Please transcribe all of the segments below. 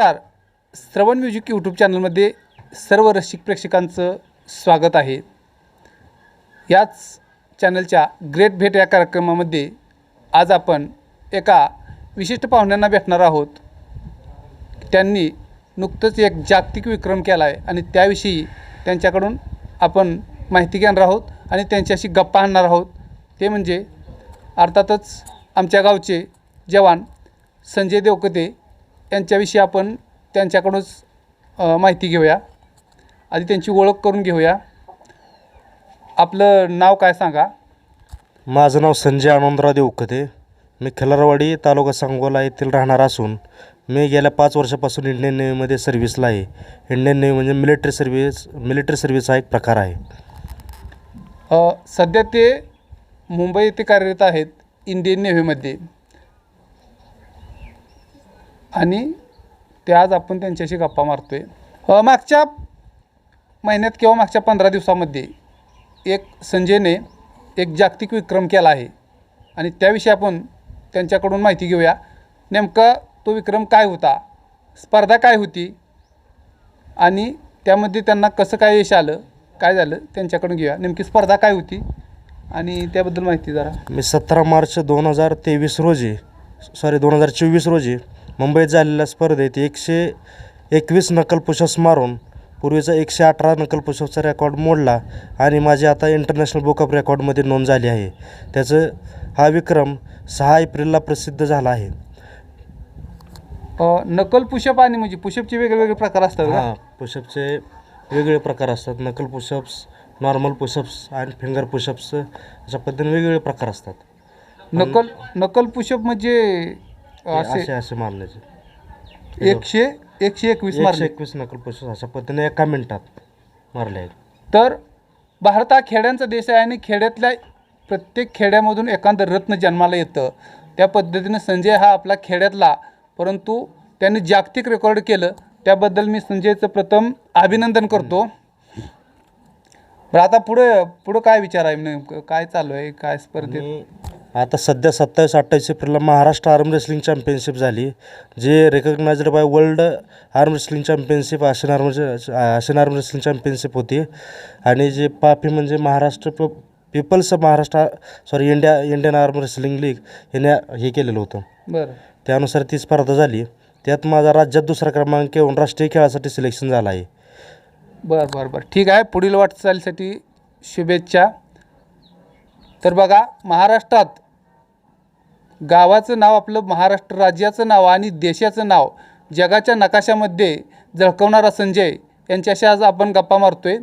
नमस्कार. श्रवण music YouTube चॅनलमध्ये सर्व रसिक प्रेक्षकांचं स्वागत आहे. याच चॅनलच्या ग्रेट भेट या कार्यक्रमामध्ये आज आपण एका विशिष्ट पाहुण्यांना भेटणार आहोत. त्यांनी नुकतंच एक जागतिक विक्रम केला आहे आणि त्याविषयी त्यांच्याकडून आपण माहिती घेणार आहोत आणि त्यांच्याशी गप्पा आणणार आहोत. ते म्हणजे अर्थातच आमच्या गावचे जवान संजय देवकते यांच्याविषयी आपण त्यांच्याकडूनच माहिती घेऊया. आधी त्यांची ओळख करून घेऊया. आपलं नाव काय सांगा? माझं नाव संजय आनंदराव देवकते मी खिलारवाडी तालुका सांगोला येथील राहणार असून मी गेल्या पाच वर्षापासून इंडियन नेव्हीमध्ये सर्व्हिसला आहे. इंडियन नेव्ही म्हणजे मिलिटरी सर्व्हिस मिलिटरी सर्व्हिस हा एक प्रकार आहे. सध्या ते मुंबई येथे कार्यरत आहेत इंडियन नेव्हीमध्ये. आणि ते आज आपण त्यांच्याशी गप्पा मारतो आहे मागच्या महिन्यात किंवा मागच्या पंधरा दिवसामध्ये एक संजयने एक जागतिक विक्रम केला आहे. आणि त्याविषयी आपण त्यांच्याकडून माहिती घेऊया. नेमका तो विक्रम काय होता? स्पर्धा काय होती? आणि त्यामध्ये त्यांना कसं काय यश आलं? काय झालं? त्यांच्याकडून घेऊया. नेमकी स्पर्धा काय होती? आणि त्याबद्दल माहिती जरा. मी सतरा मार्च दोन हजार तेवीस रोजी सॉरी दोन हजार चोवीस रोजी मुंबईत झालेल्या स्पर्धेत एकशे एकवीस नकल पुशप्स मारून पूर्वीचा एकशे अठरा नकल पुशप्सचा रेकॉर्ड मोडला आणि माझी आता इंटरनॅशनल बुक ऑफ रेकॉर्डमध्ये नोंद झाली आहे. त्याचं हा विक्रम सहा एप्रिलला प्रसिद्ध झाला आहे. अ, नकल पुशप आणि म्हणजे पुशपचे वेगवेगळे प्रकार असतात का? हां पुशपचे वेगवेगळे प्रकार असतात. नकल पुशप्स नॉर्मल पुशप्स आणि फिंगर पुशप्स अशा पद्धतीने वेगवेगळे प्रकार असतात. नकल नकल पुशप म्हणजे असे असे असे मारण्याचे एकशे एकशे एकवीस एकशे मारले एकवीस अशा पद्धतीने एका मिनिटात मारले आहेत. तर भारत हा खेड्यांचा देश आहे आणि खेड्यातल्या प्रत्येक खेड्यामधून एखादं रत्न जन्माला येतं. त्या पद्धतीनं संजय हा आपला खेड्यातला परंतु त्यांनी जागतिक रेकॉर्ड केलं. त्याबद्दल मी संजयचं प्रथम अभिनंदन करतो. बरं आता पुढं पुढं काय विचार आहे? नेमकं काय चालू आहे? काय स्पर्धेत आणि आता सध्या सत्तावीस अठ्ठावीस एप्रिलला महाराष्ट्र आर्म रेसलिंग चॅम्पियनशिप झाली जे recognised by world arm wrestling championship Asian arm Asian arm wrestling championship होती. आणि जे पापी म्हणजे महाराष्ट्र प people's Maharashtra sorry India Indian arm wrestling league याने हे केलेलं होतं. बरं. त्यानुसार ती स्पर्धा झाली. त्यात माझा राज्यात दुसरा क्रमांक येऊन राष्ट्रीय खेळासाठी सिलेक्शन झालं आहे. बरं बरं बरं. ठीक आहे. पुढील वाटचालीसाठी शुभेच्छा. तर बघा महाराष्ट्रात गावाचं नाव आपलं महाराष्ट्र राज्याचं नाव आणि देशाचं नाव जगाच्या नकाशामध्ये झळकवणारा संजय यांच्याशी आज आपण गप्पा मारतो आहे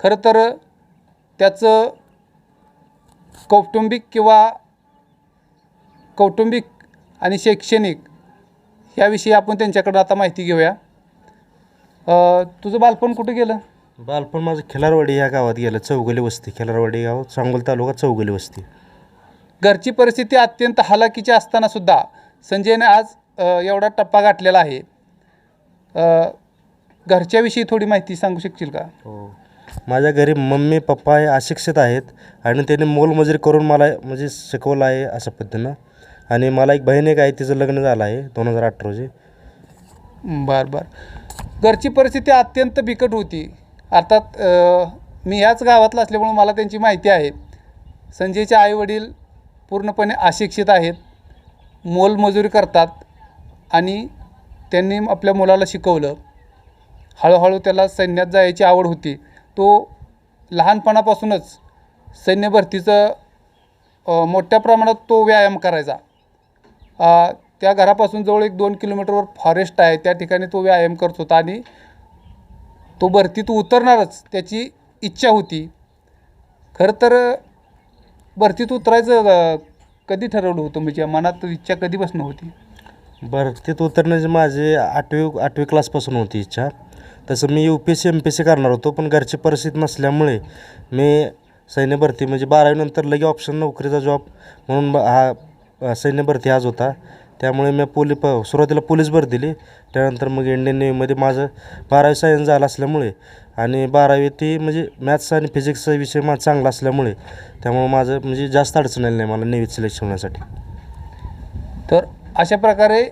खरं तर त्याचं कौटुंबिक किंवा कौटुंबिक आणि शैक्षणिक याविषयी आपण त्यांच्याकडं आता माहिती घेऊया. तुझं बालपण कुठं गेलं? बालपण माझं खिलारवाडी या गावात गेलं चौगली वस्ती खिलारवाडी गाव सांगोल तालुका चौगली वस्ती. घरची परिस्थिती अत्यंत हालाकीची असताना सुद्धा संजयने आज अ, एवढा टप्पा गाठलेला आहे. अ, घरच्याविषयी थोडी माहिती सांगू शकशील का? हो. माझ्या घरी मम्मी पप्पा हे अशिक्षित आहेत आणि त्यांनी मोलमजुरी करून मला म्हणजे शिकवलं आहे अशा पद्धतीनं. आणि मला एक बहीण एक आहे तिचं लग्न झालं आहे दोन हजार अठरा रोजी बरं बरं. घरची परिस्थिती अत्यंत बिकट होती. अर्थात मी ह्याच गावातला असल्यामुळं मला त्यांची माहिती आहे. संजयचे आईवडील पूर्णपणे अशिक्षित आहेत. मोलमजुरी करतात आणि त्यांनी आपल्या मुलाला शिकवलं. हळूहळू त्याला सैन्यात जायची आवड होती. तो लहानपणापासूनच सैन्य भरतीचं मोठ्या प्रमाणात तो व्यायाम करायचा. त्या घरापासून जवळ एक दोन किलोमीटरवर फॉरेस्ट आहे. त्या ठिकाणी तो व्यायाम करत होता आणि तो भरतीत उतरणारच त्याची इच्छा होती. खरं तर भरतीत उतरायचं कधी ठरवलं होतं? म्हणजे मनात इच्छा कधीपासून होती? भरतीत उतरण्याची माझी आठवी आठवी क्लासपासून होती इच्छा. तसं मी U P S C M P S C करणार होतो पण घरची परिस्थिती नसल्यामुळे मी सैन्य भरती म्हणजे बारावीनंतर लगे ऑप्शन नोकरीचा जॉब म्हणून हा सैन्य भरती आज होता. त्यामुळे मी पोली प सुरुवातीला पोलीस भर दिली. त्यानंतर मग इंडियन नेव्हीमध्ये माझं बारावी सायन्स झालं असल्यामुळे आणि बारावी ती म्हणजे मॅथ्स आणि फिजिक्सचा विषय माझा चांगला असल्यामुळे त्यामुळे माझं म्हणजे जास्त अडचण आली नाही मला नेव्हीत सिलेक्शन होण्यासाठी. तर अशा प्रकारे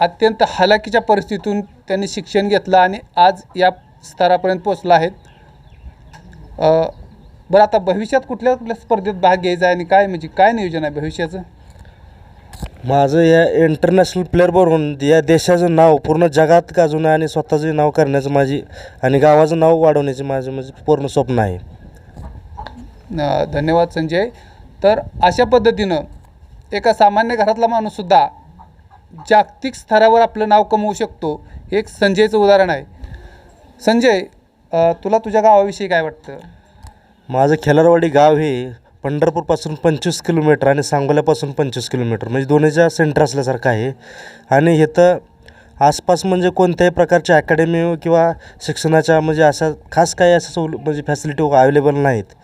अत्यंत हलाखीच्या परिस्थितीतून त्यांनी शिक्षण घेतलं आणि आज या स्तरापर्यंत पोचला आहेत. बरं आता भविष्यात कुठल्या कुठल्या स्पर्धेत भाग घ्यायचा आहे आणि काय म्हणजे काय नियोजन आहे भविष्याचं? माझं या इंटरनॅशनल प्लेअर बनवून या देशाचं नाव पूर्ण जगात गाजवणं आणि स्वतःचं नाव करण्याचं माझी आणि गावाचं नाव वाढवण्याचे माझं म्हणजे पूर्ण स्वप्न आहे. धन्यवाद संजय. तर अशा पद्धतीनं एका सामान्य घरातला माणूससुद्धा जागतिक स्तरावर आपलं नाव कमवू शकतो हे एक संजयचं उदाहरण आहे. संजय अ, तुला तुझ्या गावाविषयी काय वाटतं? माझं खेलारवाडी गाव हे पंढरपूरपासून पंचवीस किलोमीटर आणि सांगोल्यापासून पंचवीस किलोमीटर म्हणजे दोन्हीच्या सेंटर असल्यासारखं आहे. आणि इथं आसपास म्हणजे कोणत्याही प्रकारच्या अकॅडमी किंवा शिक्षणाच्या म्हणजे अशा खास काही अशा सवल म्हणजे फॅसिलिटी अवेलेबल नाहीत.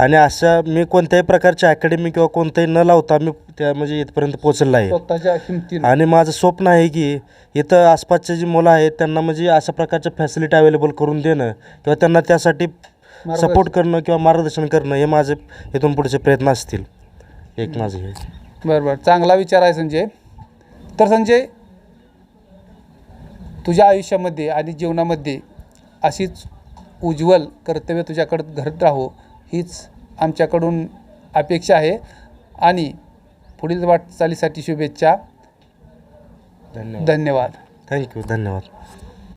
आणि अशा मी कोणत्याही प्रकारच्या अकॅडमी किंवा कोणत्याही न लावता मी त्या म्हणजे इथपर्यंत पोचलेला आहे. आणि माझं स्वप्न आहे की इथं आसपासचे जी मुलं आहेत त्यांना म्हणजे अशा प्रकारच्या फॅसिलिटी अवेलेबल करून देणं किंवा त्यांना त्यासाठी सपोर्ट करणं किंवा मार्गदर्शन करणं हे माझे इथून पुढचे प्रयत्न असतील. एक माझं हे. बरं बरं. चांगला विचार आहे संजय. तर संजय तुझ्या आयुष्यामध्ये आणि जीवनामध्ये अशीच उज्ज्वल कर्तव्य तुझ्याकडं घडत राहो हीच आमच्याकडून अपेक्षा आहे. आणि पुढील वाटचालीसाठी शुभेच्छा. धन्यवाद. धन्यवाद. थँक्यू धन्यवाद.